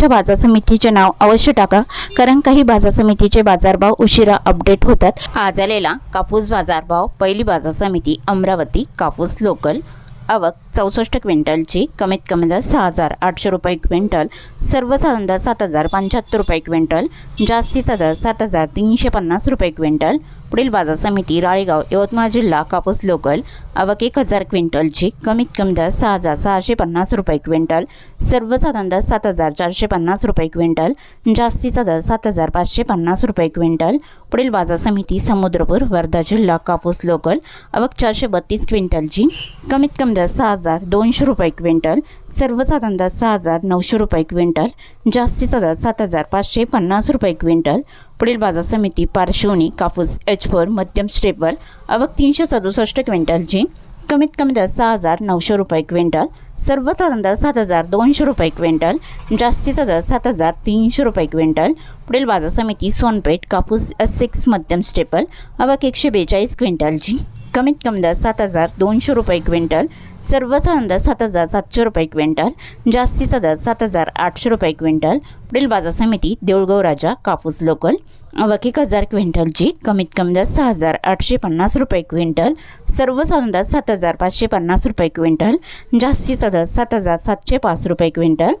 तुमच्या बाजार समितीचे नाव अवश्य टाका कारण काही बाजार समितीचे बाजारभाव उशिरा अपडेट होतात. आज आलेला कापूस बाजारभाव पहिली बाजार समिती अमरावती कापूस लोकल आवक चौसष्ट क्विंटलची कमीत कमी दर सहा हजार आठशे रुपये क्विंटल सर्वसाधारण दर सात हजार पंच्याहत्तर रुपये क्विंटल जास्तीचा दर सात हजार तीनशे पन्नास रुपये क्विंटल पुढील बाजार समिती राळेगाव यवतमाळ जिल्हा कापूस लोकल आवक एक हजार क्विंटलची कमीत कमी दर सहा हजार सहाशे पन्नास रुपये क्विंटल सर्वसाधारण दर सात हजार चारशे पन्नास रुपये क्विंटल जास्तीचा दर सात हजार पाचशे पन्नास रुपये क्विंटल. पुढील बाजार समिती समुद्रपूर वर्धा जिल्हा कापूस लोकल आवक चारशे बत्तीस क्विंटलची कमीत कमी दर सहा हजार दोनशे रुपये क्विंटल सर्वचा दर सहा हजार नऊशे रुपये क्विंटल जास्तीचा दर सात हजार पाचशे पन्नास रुपये क्विंटल. पुढील बाजार समिती पार्श्वनी कापूस एच फोर मध्यम स्टेपल अवक तीनशे सदुसष्ट क्विंटल जी कमीत कमी दर सहा हजार नऊशे रुपये क्विंटल सर्वसाधारण दर सात हजार दोनशे रुपये क्विंटल जास्तीचा दर सात हजार तीनशे रुपये क्विंटल. पुढील बाजार समिती सोनपेठ कापूस सिक्स मध्यम स्टेपल अवक एकशे बेचाळीस क्विंटलची कमीत कमी दर सात हजार दोनशे रुपये क्विंटल सर्वसाधारण दर सात हजार सातशे रुपये क्विंटल जास्तीचा दर सात हजार आठशे रुपये क्विंटल पुढील बाजार समिती देऊळगाव राजा कापूस लोकल आवक एक हजार क्विंटलची कमीत कमी दर सहा हजार आठशे पन्नास रुपये क्विंटल सर्वसाधारण दर सात हजार पाचशे पन्नास रुपये क्विंटल जास्तीचा दर सात हजार सातशे पाच रुपये क्विंटल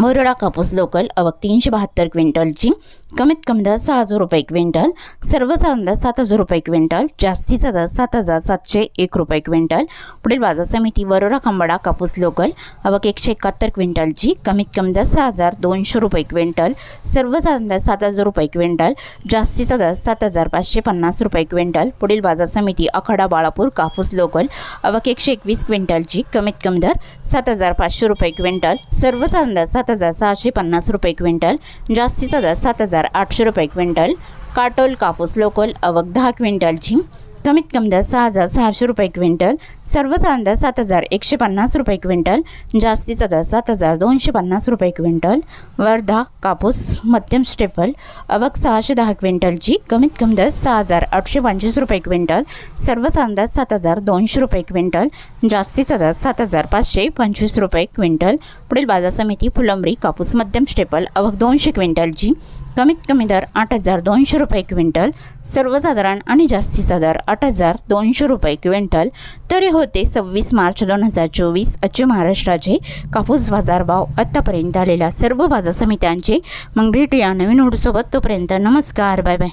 वरोडा कापूस लोकल अवक तीनशे बहात्तर क्विंटलची. कमीत कमी दर सहा हजार रुपये क्विंटल. सर्वसाधारण दर सात हजार रुपये क्विंटल. जास्तीचा दर सात हजार सातशे एक रुपये क्विंटल. पुढील बाजार समिती वरोडा खंबाडा कापूस लोकल अवक एकशे एकाहत्तर क्विंटलची. कमीत कमी दर सहा हजार दोनशे रुपये क्विंटल. सर्वसाधारण दर सात हजार रुपये क्विंटल. जास्तीचा दर सात हजार पाचशे पन्नास रुपये क्विंटल. पुढील बाजार समिती आखाडा बाळापूर कापूस लोकल अवक एकशे एकवीस क्विंटलची. कमीत कमी दर सात हजार पाचशे रुपये क्विंटल. सर्वसाधारण दर सात हजार सहाशे पन्नास रुपये क्विंटल जास्तीचा दर सात हजार आठशे रुपये क्विंटल काटोल कापूस लोकल अवघ दहा क्विंटलची कमीत कमी दर सहा हजार सहाशे रुपये क्विंटल सर्वसाधारण दर सात हजार एकशे पन्नास रुपये क्विंटल जास्तीचा दर सात हजार दोनशे पन्नास रुपये क्विंटल वर्धा कापूस मध्यम स्टेफल अवक सहाशे दहा क्विंटलची कमीत कमी दर सहा हजार आठशे पंचवीस रुपये क्विंटल सर्वसाधारण दर सात हजार दोनशे रुपये क्विंटल जास्तीचा दर सात हजार पाचशे पंचवीस रुपये क्विंटल पुढील बाजार समिती फुलंबरी कापूस मध्यम स्टेपल अवक दोनशे क्विंटलची कमीत कमी दर आठ हजार दोनशे रुपये क्विंटल सर्वसाधारण आणि जास्तीचा दर आठ हजार दोनशे रुपये क्विंटल. तरी होते सव्वीस मार्च दोन हजार चोवीस अचे महाराष्ट्राचे कापूस बाजारभाव आत्तापर्यंत आलेल्या सर्व बाजार समित्यांचे. मग भेटूया नवीन ओढसोबत तोपर्यंत नमस्कार. Bye bye.